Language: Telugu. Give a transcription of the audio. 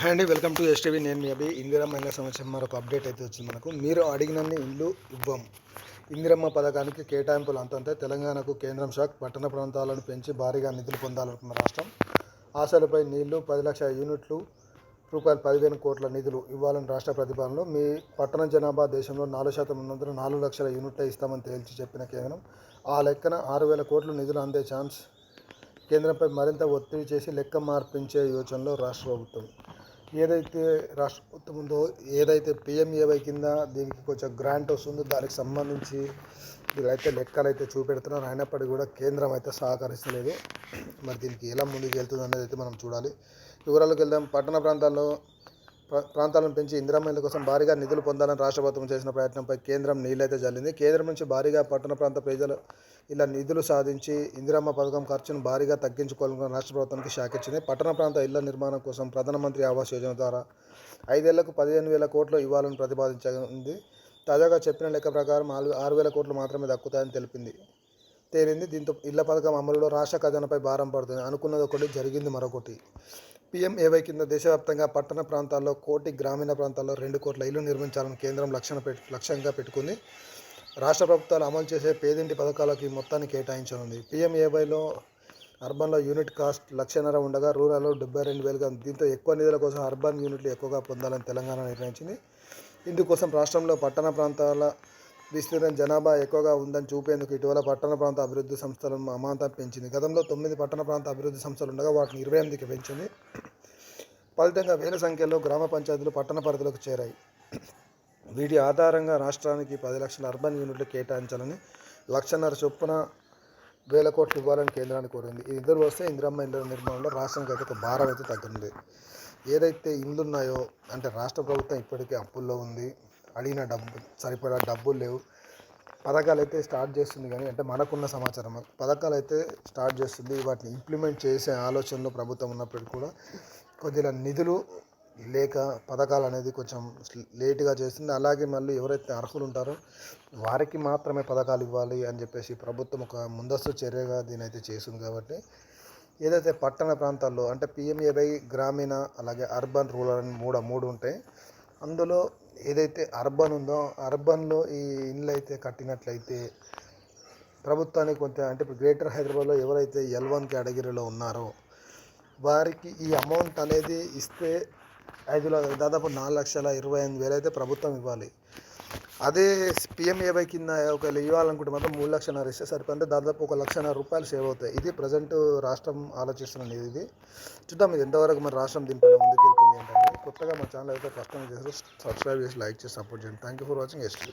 హాయ్ అండి వెల్కమ్ టు ఎస్టీవీ నేను మీ అభి. ఇందిరమ్మ ఇళ్ళ సంవత్సరం మరొక అప్డేట్ అయితే వచ్చింది మనకు. మీరు అడిగినన్ని ఇండ్లు ఇవ్వం. ఇందిరమ్మ పథకానికి కేటాయింపులు అంతంతే. తెలంగాణకు కేంద్రం షాక్. పట్టణ ప్రాంతాలను పెంచి భారీగా నిధులు పొందాలనుకున్న రాష్ట్రం. ఆశలపై నీళ్ళు పది లక్షల యూనిట్లు రూపాయలు పదివేల కోట్ల నిధులు ఇవ్వాలని రాష్ట్ర ప్రతిపాదనలో మీ పట్టణ జనాభా దేశంలో నాలుగు శాతం ఉన్నందున నాలుగు లక్షల యూనిట్లే ఇస్తామని తేల్చి చెప్పిన కేంద్రం. ఆ లెక్కన ఆరు వేల కోట్లు నిధులు అందే ఛాన్స్. కేంద్రంపై మరింత ఒత్తిడి చేసి లెక్క మార్పించే యోచనలో రాష్ట్ర ప్రభుత్వం. ఏదైతే రాష్ట్ర ప్రభుత్వం ఉందో ఏదైతే పిఎంఏవై కింద దీనికి కొంచెం గ్రాంట్ వస్తుందో దానికి సంబంధించి వీళ్ళైతే లెక్కలు అయితే చూపెడుతున్నారు. అయినప్పటికీ కూడా కేంద్రం అయితే సహకరిస్తలేదు. మరి దీనికి ఎలా ముందుకు వెళ్తుంది అనేది అయితే మనం చూడాలి. వివరాలకు వెళ్దాం. పట్టణ ప్రాంతాల్లో ప్రాంతాలను పెంచి ఇందిరమ్మ కోసం భారీగా నిధులు పొందాలని రాష్ట్ర ప్రభుత్వం చేసిన ప్రయత్నంపై కేంద్రం నీళ్ళైతే జల్లింది. కేంద్రం నుంచి భారీగా పట్టణ ప్రాంత ప్రజలు ఇలా నిధులు సాధించి ఇందిరమ్మ పథకం ఖర్చును భారీగా తగ్గించుకోవాలని రాష్ట్ర ప్రభుత్వానికి శాఖ ఇచ్చింది. పట్టణ ప్రాంత ఇళ్ళ నిర్మాణం కోసం ప్రధానమంత్రి ఆవాస్ యోజన ద్వారా ఐదేళ్ళకు పదిహేను వేల కోట్లు ఇవ్వాలని ప్రతిపాదించింది. తాజాగా చెప్పిన లెక్క ప్రకారం ఆరు ఆరు వేల కోట్లు మాత్రమే దక్కుతాయని తెలిపింది. తేలింది. దీంతో ఇళ్ళ పథకం అమలులో రాష్ట్ర ఖజానాపై భారం పడుతుంది. అనుకున్నది ఒకటి జరిగింది మరొకటి. పీఎంఏవై కింద దేశవ్యాప్తంగా పట్టణ ప్రాంతాల్లో కోటి గ్రామీణ ప్రాంతాల్లో రెండు కోట్ల ఇల్లు నిర్మించాలని కేంద్రం లక్ష్యం పెట్ లక్ష్యంగా పెట్టుకుంది. రాష్ట్ర ప్రభుత్వాలు అమలు చేసే పేదింటి పథకాలకి మొత్తాన్ని కేటాయించనుంది. పీఎంఏవైలో అర్బన్లో యూనిట్ కాస్ట్ లక్షన్నర ఉండగా రూరల్లో డెబ్బై రెండు వేలుగా దీంతో ఎక్కువ నిధుల కోసం అర్బన్ యూనిట్లు ఎక్కువగా పొందాలని తెలంగాణ నిర్ణయించింది. ఇందుకోసం రాష్ట్రంలో పట్టణ ప్రాంతాల విస్తీర్ణ జనాభా ఎక్కువగా ఉందని చూపేందుకు ఇటీవల పట్టణ ప్రాంత అభివృద్ధి సంస్థలను అమాంతం పెంచింది. గతంలో తొమ్మిది పట్టణ ప్రాంత అభివృద్ధి సంస్థలు ఉండగా వాటిని ఇరవై ఎనిమిదికి పెంచింది. ఫలితంగా వేల సంఖ్యలో గ్రామ పంచాయతీలు పట్టణ పరిధిలోకి చేరాయి. వీటి ఆధారంగా రాష్ట్రానికి పది లక్షల అర్బన్ యూనిట్లు కేటాయించాలని లక్షన్నర చొప్పున వేల కోట్లు ఇవ్వాలని కేంద్రాన్ని కోరింది. ఇది ఇద్దరు వస్తే ఇందిరమ్మ ఇండ్ల నిర్మాణంలో రాష్ట్రానికి అయితే ఒక భారం అయితే తగ్గింది ఏదైతే ఇండ్లు ఉన్నాయో అంటే రాష్ట్ర ప్రభుత్వం ఇప్పటికే అప్పుల్లో ఉంది. అడిగిన డబ్బు సరిపడా డబ్బులు లేవు. పథకాలు అయితే స్టార్ట్ చేస్తుంది కానీ అంటే మనకున్న సమాచారం. పథకాలు అయితే స్టార్ట్ చేస్తుంది వాటిని ఇంప్లిమెంట్ చేసే ఆలోచనలో ప్రభుత్వం ఉన్నప్పటికీ కూడా కొద్దిగా నిధులు లేక పథకాలు అనేది కొంచెం లేటుగా చేస్తుంది. అలాగే మళ్ళీ ఎవరైతే అర్హులు ఉంటారో వారికి మాత్రమే పథకాలు ఇవ్వాలి అని చెప్పేసి ప్రభుత్వం ఒక ముందస్తు చర్యగా దీని అయితే చేస్తుంది కాబట్టి ఏదైతే పట్టణ ప్రాంతాల్లో అంటే పిఎంఏవై గ్రామీణ అలాగే అర్బన్ రూరల్ అని మూడు మూడు ఉంటాయి. అందులో ఏదైతే అర్బన్ ఉందో అర్బన్లో ఈ ఇండ్లు అయితే కట్టినట్లయితే ప్రభుత్వానికి కొంత అంటే ఇప్పుడు గ్రేటర్ హైదరాబాద్లో ఎవరైతే ఎల్ వన్ కేటగిరీలో ఉన్నారో వారికి ఈ అమౌంట్ అనేది ఇస్తే ఐదు ల- దాదాపు నాలుగు లక్షల ఇరవై ఎనిమిది వేలు అయితే ప్రభుత్వం ఇవ్వాలి. అదే పిఎంఏవై కింద ఒకవేళ ఇవ్వాలనుకుంటే మాత్రం మూడు లక్షన్నర ఇస్తే సరిపోతే దాదాపు ఒక లక్షన్నర రూపాయలు సేవ్ అవుతాయి. ఇది ప్రజెంట్ రాష్ట్రం ఆలోచిస్తున్న ఇది. చూద్దాం ఇది ఎంతవరకు మరి రాష్ట్రం దింపడం ముందుకు వెళ్తుంది ఏంటంటే కొత్తగా మా ఛానల్ అయితే ఫస్ట్ టైం చేసి సబ్స్క్రైబ్ చేసి లైక్ చేసి సపోర్ట్ చేయండి. Thank you for watching ST